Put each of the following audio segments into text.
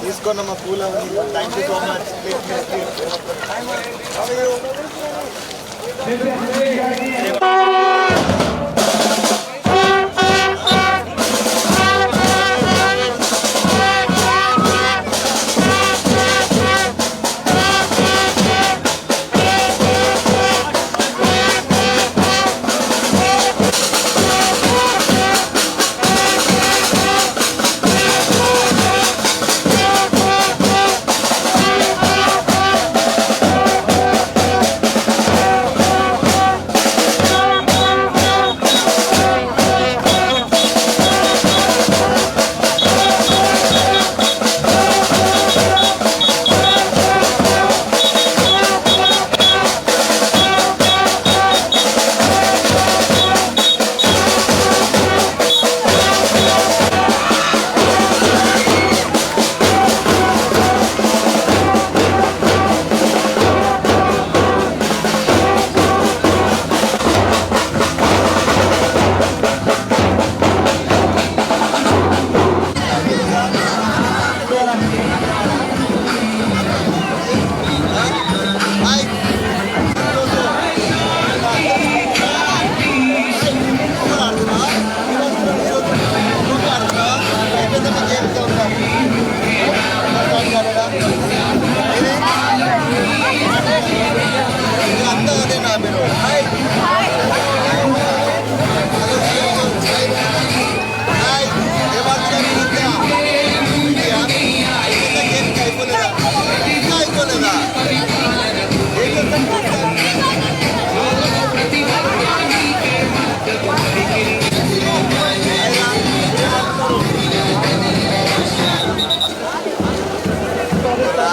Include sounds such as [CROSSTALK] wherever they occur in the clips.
తీసుకోనమ్మా పూల thank you so much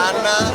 I'm not.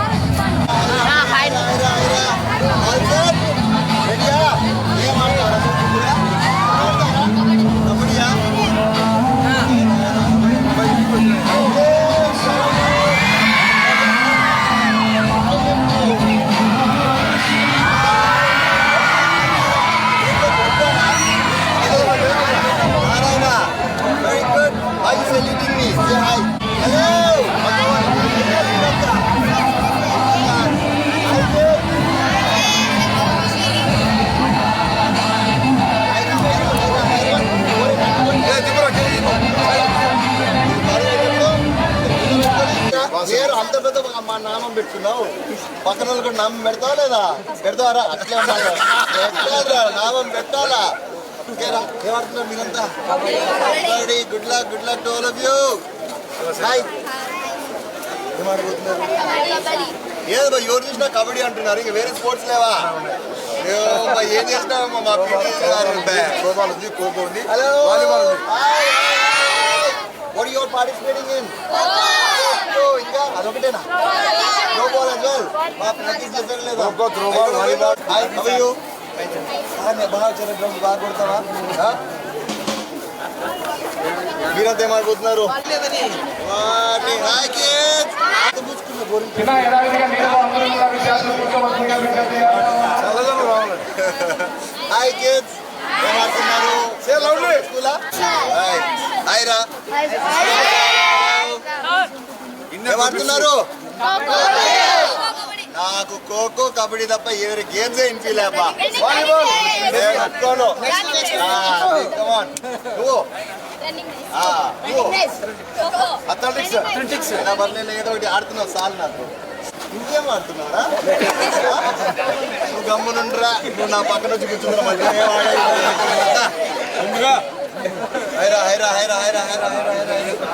వాళ్ళకి నామం పెడతావా లేదా? పెడతావారా? అట్లే ఉండాలి. నామం పెట్టాలా? ఏమంటున్నారు మీరంతా? Kabaddi good luck good luck to all of you. Hi ఏమాడిపోతున్నారు ఏదో ఎవరు చూసినా కబడ్డీ అంటున్నారు. ఇంకా వేరే స్పోర్ట్స్ లేవా? ఏం చేసినా మా పీటీ గారు కోబాల్ ఉంది కోకో ఉంది. వాలీబాల్ ఉంది. What are you all? ఇంకా అదొకటేనా? త్రో బాల్ as well మా ప్రాక్టీస్ చేశారు లేదా? Kho kho, throw ball, volleyball. Hi how are you బాగా వచ్చారు గ్రౌండ్ బాగా కొడతావా? ఆ? మీరంతా ఏమాడిపోతున్నారు వాటి హాయ్ కిడ్స్ పూసుకున్న గోరింట. చిన్న యథావిధిగా నీళ్ళలో అందరూ కూడా విద్యార్థులు కూర్చోవలసిందిగా విజ్ఞప్తి చేస్తున్నాను. చల్లదనం రావాలి. హాయ్ కిడ్స్ ఏమాడుతున్నారు Say loudly. స్కూలా హాయ్ హాయ్ రా. ఏమాడుతున్నారు నాకు ఖోఖో కబడ్డీ తప్ప ఎవరి గేమ్స్ నువ్వు అథ్లెటిక్స్ నేను ఏదో ఒకటి ఆడుతున్నావు సాల్ నాకు. ఇంకేం ఆడుతున్నారా [LAUGHS] నువ్వు గమ్మునుండ్రా. నువ్వు నా పక్కన వచ్చి కూర్చున్నా హైరా హైరా హైరా హైరా హైరా హైరా హైరా.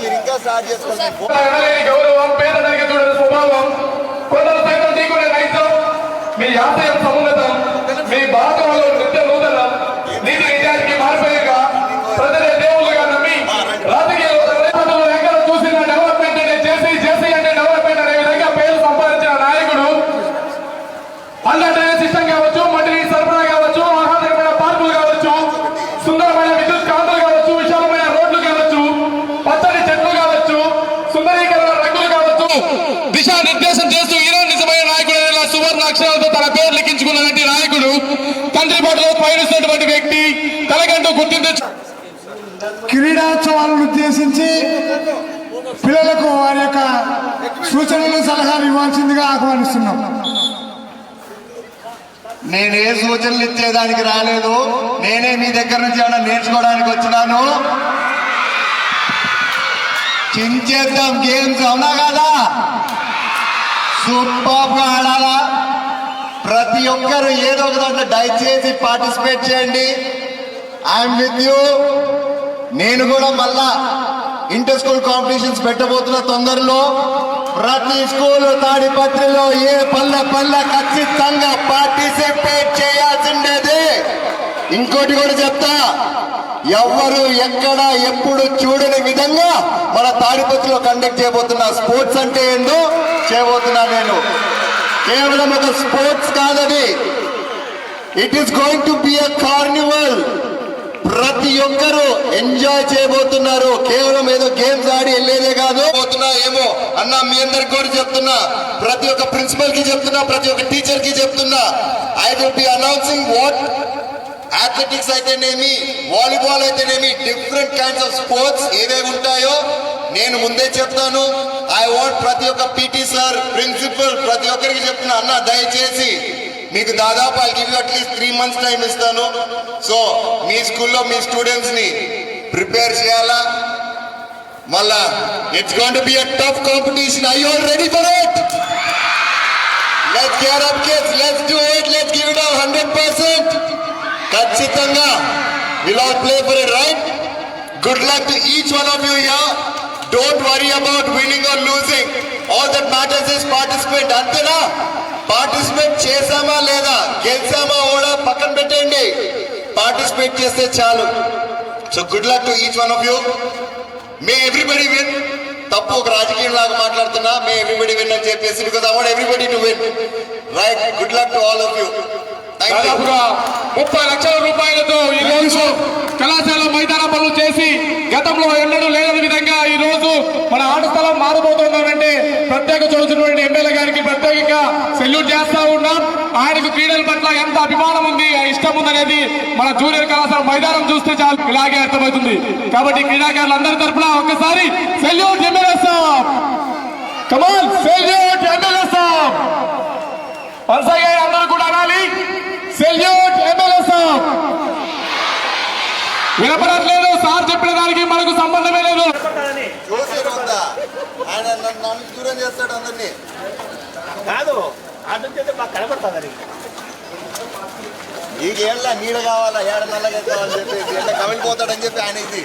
మీరు ఇంకా స్టార్ట్ చేసుకోండి. ఎనలేని గౌరవం పేదరిక చూడని స్వభావం కొందరు సైతం ఢీకొనే రైతం మీ యాత్ర సమున్నతం. మీ భారతంలో పయనిస్తున్నటువంటి వ్యక్తి తనకంటూ గుర్తింపు క్రీడాోత్సవాలను ఉద్దేశించి పిల్లలకు వారి యొక్క సూచనలు సలహాలు ఇవ్వాల్సిందిగా ఆహ్వానిస్తున్నాం. నేను ఏ సూచనలు ఇచ్చేదానికి రాలేదు. నేనే మీ దగ్గర నుంచి ఏమైనా నేర్చుకోవడానికి వచ్చినాను. చించేద్దాం గేమ్స్ అవునా కదా? సూపర్గా ఆడాలా? ప్రతి ఒక్కరు ఏదో ఒక దాంట్లో దయచేసి పార్టిసిపేట్ చేయండి. ఐఎమ్ విత్ యూ నేను కూడా మళ్ళా ఇంటర్ స్కూల్ కాంపిటీషన్స్ పెట్టబోతున్న తొందరలో ప్రతి స్కూల్ తాడిపత్రిలో ఏ పల్లె పల్లె ఖచ్చితంగా పార్టిసిపేట్ చేయాల్సిండేది ఇంకోటి కూడా చెప్తా ఎవ్వరు ఎక్కడ ఎప్పుడు చూడని విధంగా మన తాడిపత్రిలో కండక్ట్ చేయబోతున్న స్పోర్ట్స్ అంటే ఏందో చేయబోతున్నా నేను. కేవలం ఒక స్పోర్ట్స్ కాదది. It is going to be a carnival ప్రతి ఒక్కరూ ఎంజాయ్ చేయబోతున్నారు. కేవలం ఏదో గేమ్స్ ఆడి వెళ్ళేదే కాదు. పోతున్నా ఏమో అన్న మీ అందరికి కూడా చెప్తున్నా. ప్రతి ఒక్క ప్రిన్సిపల్కి చెప్తున్నా ప్రతి ఒక్క టీచర్కి చెప్తున్నా. I will be announcing what athletics అయితేనేమి వాలీబాల్ అయితేనేమి డిఫరెంట్ కైండ్స్ ఆఫ్ స్పోర్ట్స్ ఏవేవి ఉంటాయో నేను ముందే చెప్తాను. ఐ వాంట్ ప్రతి ఒక్క పీటీ సార్ ప్రిన్సిపల్ ప్రతి ఒక్కరికి చెప్తున్నా అన్న దయచేసి మీకు దాదాపు I give at least three months time ఇస్తాను. సో మీ స్కూల్లో మీ స్టూడెంట్స్ని ప్రిపేర్ చేయాలా? మళ్ళా it's gonna be a tough competition I are ready for it let's gear up kids let's do it let's give it a 100% ఖచ్చితంగా. Will all play for a right good luck to each one of you ya don't worry about winning or losing all that matters is participate అంతేనా? Participate చేశామా లేదా? గెలిచామా కూడా పక్కన పెట్టండి. Participate చేస్తే చాలు. So good luck to each one of you may everybody win తప్పు ఒక రాజకీయం లాగా మాట్లాడుతున్నా. మే ఎవ్రీబడి విన్ అని చెప్పేసి because I want everybody to win right good luck to all of you దాదాపుగా ముప్పై లక్షల రూపాయలతో ఈ రోజు కళాశాల మైదాన పనులు చేసి గతంలో ఎన్నడూ లేని విధంగా ఈ రోజు మన ఆట స్థలం మారబోతోందంటే ప్రత్యేక చూసినటువంటి ఎమ్మెల్యే గారికి ప్రత్యేకంగా సెల్యూట్ చేస్తా ఉన్నాం. ఆయనకు క్రీడల పట్ల ఎంత అభిమానం ఉంది ఇష్టం ఉందనేది మన జూనియర్ కళాశాల మైదానం చూస్తే చాలు ఇలాగే అర్థమవుతుంది. కాబట్టి క్రీడాకారులందరి తరపున ఒక్కసారి సెల్యూట్ ఎమ్మెల్యే సాబ్. కమాల్ సెల్యూట్ ఎమ్మెల్యే సాబ్. అందరూ కూడా అనాలి. సెల్యూట్ ఎమ్మెల్యే సాబ్ వినపడట్లేదు. సార్ చెప్పిన దానికి మనకు సంబంధమే లేదు. ఆయన నన్ను దూరం చేస్తాడు అందరినీ. కాదు ఏళ్ళ నీడ కావాలా? ఏడ నల్లగా కావాలని చెప్పి ఎండ కమిలిపోతాడని చెప్పి ఆయన ఇది.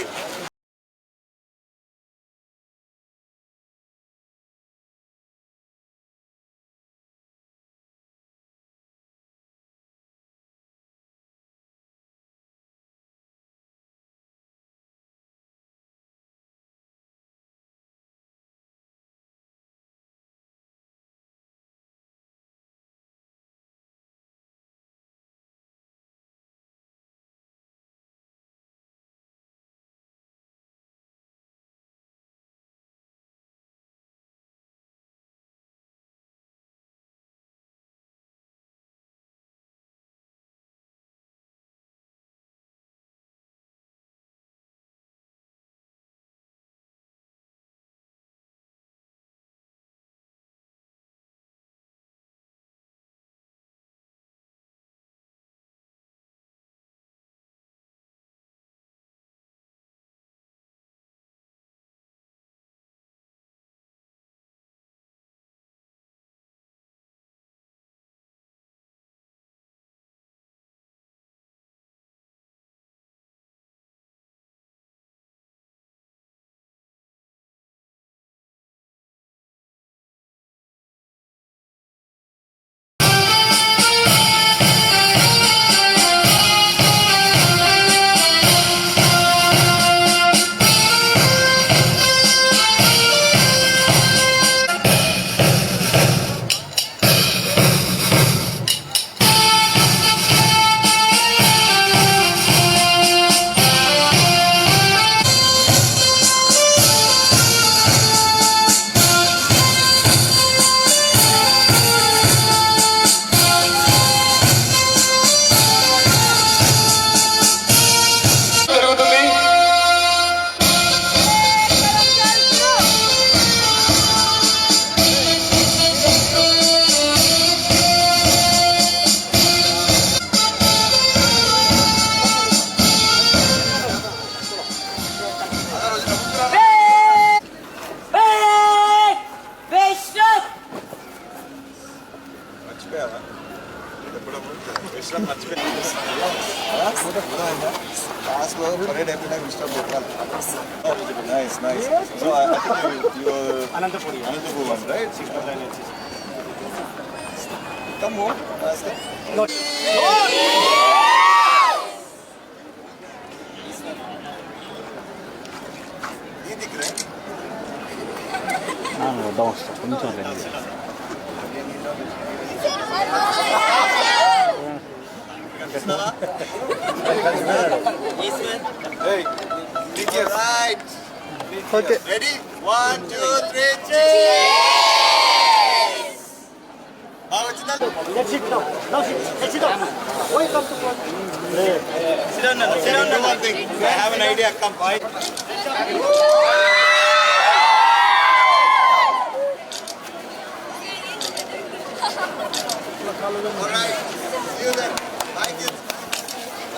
倒したこんにちは全然こうやってレディーワン、ツー、スリー、チーズあ、うちだレシット、ナシット、レシットウェイカムトコンシランナ、シランナ、ワンティング I have an idea, come by All right. See you then. Thank you.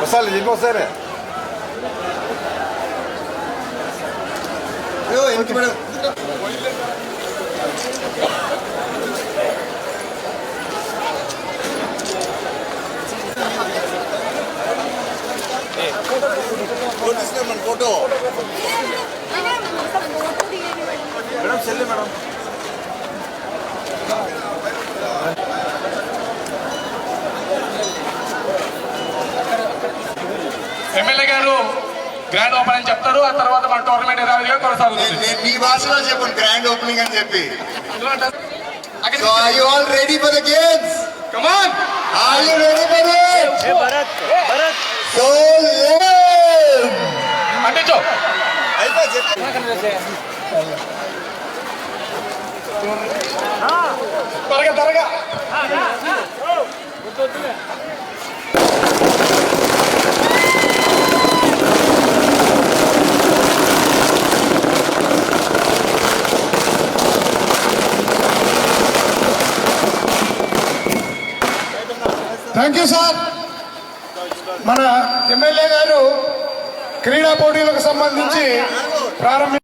వస్తాలే చెప్పి వస్తారే అయ్యో, ఎందుకు మేడం? ఫోటో తీసినా మన ఫోటో మేడం చెల్లి మేడం ఎమ్మెల్యే గారు గ్రాండ్ ఓపెన్ అని చెప్తారు ఆ తర్వాత మన టోర్నమెంట్ యథావిధిగా కొనసాగుతుంది నేను మీ భాషలో చెప్పండి గ్రాండ్ ఓపెనింగ్ అని చెప్పి అక్కడ so are you all ready for the games come on are you ready for it so అంటించు అయిపోయి చెప్పి త్వరగా త్వరగా. Thank you sir. మన ఎమ్మెల్యే గారు క్రీడా పోటీలకు సంబంధించి ప్రారంభ